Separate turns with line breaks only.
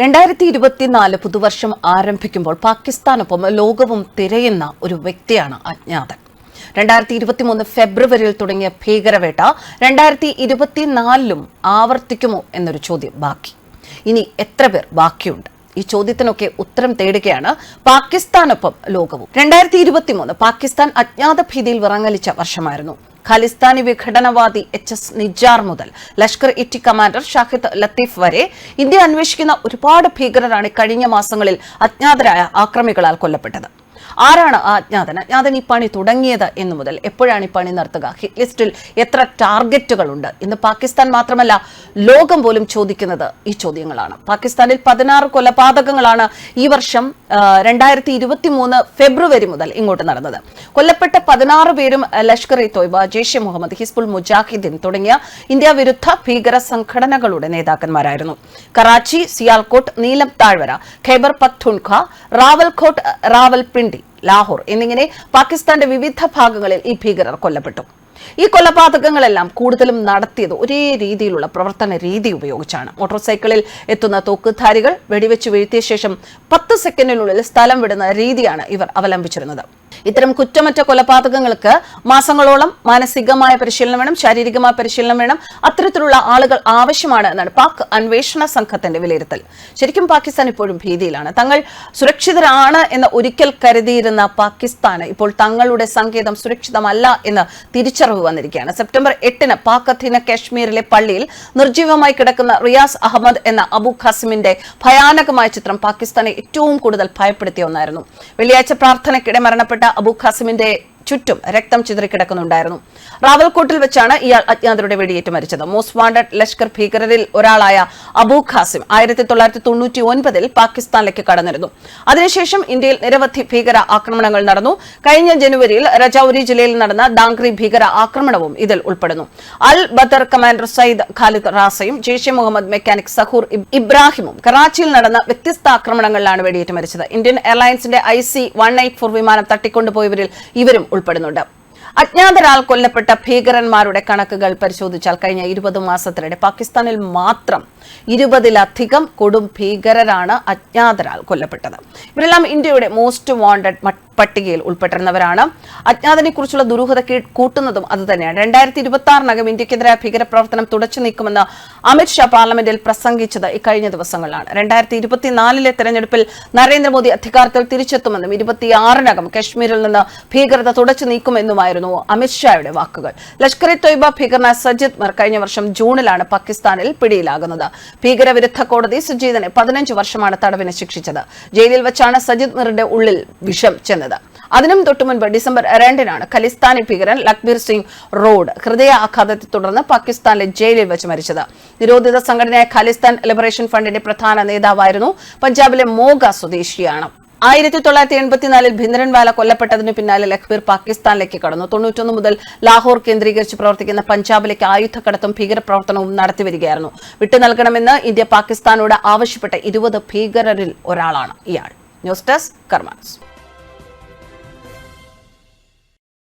രണ്ടായിരത്തി ഇരുപത്തിനാല് പുതുവർഷം ആരംഭിക്കുമ്പോൾ പാകിസ്ഥാനൊപ്പം ലോകവും തിരയുന്ന ഒരു വ്യക്തിയാണ് അജ്ഞാതൻ. രണ്ടായിരത്തി ഇരുപത്തിമൂന്ന് ഫെബ്രുവരിയിൽ തുടങ്ങിയ ഭീകരവേട്ട രണ്ടായിരത്തി ഇരുപത്തിനാലിലും ആവർത്തിക്കുമോ എന്നൊരു ചോദ്യം ബാക്കി. ഇനി എത്ര പേർ ബാക്കിയുണ്ട്? ഈ ചോദ്യത്തിനൊക്കെ ഉത്തരം തേടുകയാണ് പാകിസ്ഥാനൊപ്പം ലോകവും. രണ്ടായിരത്തി ഇരുപത്തിമൂന്ന് പാകിസ്ഥാൻ അജ്ഞാത ഭീതിയിൽ വിറങ്ങലിച്ച വർഷമായിരുന്നു. ഖലിസ്ഥാനി വിഘടനവാദി എച്ച് എസ് നിജാർ മുതൽ. ലഷ്കർ ഇ കമാൻഡർ ഷാഹിദ് ലത്തീഫ് വരെ. ഇന്ത്യ അന്വേഷിക്കുന്ന ഒരുപാട് ഭീകരരാണ് കഴിഞ്ഞ മാസങ്ങളിൽ അജ്ഞാതരായ ആക്രമികളാൽ കൊല്ലപ്പെട്ടത്. ആരാണ് ആ അജ്ഞാതൻ അജ്ഞാതൻ ഈ പണി തുടങ്ങിയത് എന്ന് മുതൽ എപ്പോഴാണ് ഈ പണി നടത്തുക ഹിറ്റ് ലിസ്റ്റിൽ എത്ര ടാർഗറ്റുകൾ ഉണ്ട് ഇന്ന് പാകിസ്ഥാൻ മാത്രമല്ല ലോകം പോലും ചോദിക്കുന്നത് ഈ ചോദ്യങ്ങളാണ്. പാകിസ്ഥാനിൽ പതിനാറ് കൊലപാതകങ്ങളാണ് ഈ വർഷം രണ്ടായിരത്തി ഇരുപത്തി മൂന്ന് ഫെബ്രുവരി മുതൽ ഇങ്ങോട്ട് നടന്നത്. കൊല്ലപ്പെട്ട പതിനാറ് പേരും ലഷ്കർ ഇ തോയ്ബ ജെയ്ഷെ മുഹമ്മദ് ഹിസ്ബുൾ മുജാഹിദ്ദീൻ തുടങ്ങിയ ഇന്ത്യ വിരുദ്ധ ഭീകര സംഘടനകളുടെ നേതാക്കന്മാരായിരുന്നു. കറാച്ചി സിയാൽകോട്ട് നീലം താഴ്വര ഖൈബർ പക്തുൻഖ റാവൽകോട്ട് റാവൽപിണ്ടി ലാഹോർ എന്നിങ്ങനെ പാകിസ്ഥാന്റെ വിവിധ ഭാഗങ്ങളിൽ ഈ ഭീകരർ കൊല്ലപ്പെട്ടു ഈ കൊലപാതകങ്ങളെല്ലാം കൂടുതലും നടത്തിയത് ഒരേ രീതിയിലുള്ള പ്രവർത്തന രീതി ഉപയോഗിച്ചാണ്. മോട്ടോർ സൈക്കിളിൽ എത്തുന്ന തോക്കുധാരികൾ വെടിവെച്ച് വീഴ്ത്തിയ ശേഷം പത്ത് സെക്കൻഡിനുള്ളിൽ സ്ഥലം വിടുന്ന രീതിയാണ് ഇവർ അവലംബിച്ചിരുന്നത്. ഇത്തരം കുറ്റമറ്റ കൊലപാതകങ്ങൾക്ക് മാസങ്ങളോളം മാനസികമായ പരിശീലനം വേണം ശാരീരികമായ പരിശീലനം വേണം. അത്തരത്തിലുള്ള ആളുകൾ ആവശ്യമാണ് എന്നാണ് പാക് അന്വേഷണ സംഘത്തിന്റെ വിലയിരുത്തൽ. ശരിക്കും പാകിസ്ഥാൻ ഇപ്പോഴും ഭീതിയിലാണ്. തങ്ങൾ സുരക്ഷിതരാണ് എന്ന് ഒരിക്കൽ കരുതിയിരുന്ന പാകിസ്ഥാന് ഇപ്പോൾ തങ്ങളുടെ സങ്കേതം സുരക്ഷിതമല്ല എന്ന് തിരിച്ചറിവ് വന്നിരിക്കുകയാണ്. സെപ്റ്റംബർ എട്ടിന് പാക് അധീന കാശ്മീരിലെ പള്ളിയിൽ നിർജീവമായി കിടക്കുന്ന റിയാസ് അഹമ്മദ് എന്ന അബു ഖാസിമിന്റെ ഭയാനകമായ ചിത്രം പാകിസ്ഥാനെ ഏറ്റവും കൂടുതൽ ഭയപ്പെടുത്തിയ ഒന്നായിരുന്നു. വെള്ളിയാഴ്ച പ്രാർത്ഥനയ്ക്കിടെ മരണപ്പെട്ട അബു ഖാസിമിന്റെ ചുറ്റും രക്തം ചിതറിക്കിടക്കുന്നുണ്ടായിരുന്നു. റാവൽകോട്ടിൽ വെച്ചാണ് ഇയാൾ അജ്ഞാതരുടെ വെടിയേറ്റ് മരിച്ചത്. മോസ്റ്റ് വാണ്ടഡ് ലഷ്കർ ഭീകരരിൽ ഒരാളായ അബു ഖാസിം ആയിരത്തി തൊള്ളായിരത്തി തൊണ്ണൂറ്റി ഒൻപതിൽ പാകിസ്ഥാനിലേക്ക് കടന്നിരുന്നു. അതിനുശേഷം ഇന്ത്യയിൽ നിരവധി ഭീകര ആക്രമണങ്ങൾ നടന്നു. കഴിഞ്ഞ ജനുവരിയിൽ രജൌരി ജില്ലയിൽ നടന്ന ഡാങ്ക്രി ഭീകര ആക്രമണവും ഇതിൽ ഉൾപ്പെടുന്നു. അൽ ബദർ കമാൻഡർ സയ്യിദ് ഖാലിദ് റാസയും ജെയ്ഷെ മുഹമ്മദ് മെക്കാനിക് സഹൂർ ഇബ്രാഹിമും കറാച്ചിയിൽ നടന്ന വ്യത്യസ്ത ആക്രമണങ്ങളിലാണ് വെടിയേറ്റ് മരിച്ചത്. Indian എയർലൈൻസിന്റെ I C one eight four വിമാനം തട്ടിക്കൊണ്ടുപോയവരിൽ ഇവരും ഉൾപ്പെടുന്നുണ്ട്. അജ്ഞാതരാൾ കൊല്ലപ്പെട്ട ഭീകരന്മാരുടെ കണക്കുകൾ പരിശോധിച്ചാൽ കഴിഞ്ഞ ഇരുപത് മാസത്തിനിടെ പാകിസ്ഥാനിൽ മാത്രം ഇരുപതിലധികം കൊടും ഭീകരരാണ് അജ്ഞാതരാൾ കൊല്ലപ്പെട്ടത്. ഇവരെല്ലാം ഇന്ത്യയുടെ മോസ്റ്റ് വാണ്ടഡ് പട്ടികയിൽ ഉൾപ്പെട്ടിരുന്നവരാണ്. അജ്ഞാതനെ കുറിച്ചുള്ള ദുരൂഹത കൂട്ടുന്നതും അതുതന്നെയാണ് രണ്ടായിരത്തി ഇരുപത്തി ആറിനകം ഇന്ത്യക്കെതിരായ ഭീകരപ്രവർത്തനം തുടച്ചു നീക്കുമെന്ന് അമിത്ഷാ പാർലമെന്റിൽ പ്രസംഗിച്ചത് ഇക്കഴിഞ്ഞ ദിവസങ്ങളിലാണ്. രണ്ടായിരത്തി ഇരുപത്തിനാലിലെ തെരഞ്ഞെടുപ്പിൽ നരേന്ദ്രമോദി അധികാരത്തിൽ തിരിച്ചെത്തുമെന്നും ഇരുപത്തിയാറിനകം കശ്മീരിൽ നിന്ന് ഭീകരത തുടച്ചു നീക്കുമെന്നുമായിരുന്നു അമിത്ഷായുടെ വാക്കുകൾ. ലഷ്കർ ഇ തൊയ്ബ ഭീകരനായ സജിത് മർ കഴിഞ്ഞ വർഷം ജൂണിലാണ് പാകിസ്ഥാനിൽ പിടിയിലാകുന്നത്. ഭീകരവിരുദ്ധ കോടതി സജീദിനെ പതിനഞ്ച് വർഷമാണ് തടവിന് ശിക്ഷിച്ചത്. ജയിലിൽ വെച്ചാണ് സജിദ് മിറിന്റെ ഉള്ളിൽ വിഷം ചെന്നത്. അതിനും തൊട്ടു തൊട്ടുമുൻപ് ഡിസംബർ രണ്ടിനാണ് ഖലിസ്ഥാനി ഭീകരൻ ലക്ബീർ സിംഗ് റോഡ് ഹൃദയ ആഘാതത്തെ തുടർന്ന് പാകിസ്ഥാനിലെ ജയിലിൽ വെച്ച് മരിച്ചത്. നിരോധിത സംഘടനയായ ഖലിസ്ഥാൻ ലിബറേഷൻ ഫണ്ടിന്റെ പ്രധാന നേതാവായിരുന്നു പഞ്ചാബിലെ മോഗ സ്വദേശിയാണ്. ആയിരത്തി തൊള്ളായിരത്തി എൺപത്തിനാലിൽ ഭിന്ദ്രൻവാല കൊല്ലപ്പെട്ടതിന് പിന്നാലെ ലഖ്ബീർ പാകിസ്ഥാനിലേക്ക് കടന്നു. തൊണ്ണൂറ്റൊന്ന് മുതൽ ലാഹോർ കേന്ദ്രീകരിച്ച് പ്രവർത്തിക്കുന്ന പഞ്ചാബിലേക്ക് ആയുധക്കടത്തും ഭീകരപ്രവർത്തനവും നടത്തിവരികയായിരുന്നു വിട്ടു നൽകണമെന്ന് ഇന്ത്യ പാകിസ്ഥാനോട് ആവശ്യപ്പെട്ട ഇരുപത് ഭീകരരിൽ ഒരാളാണ് ഇയാൾ. News desk കർമാൻസ്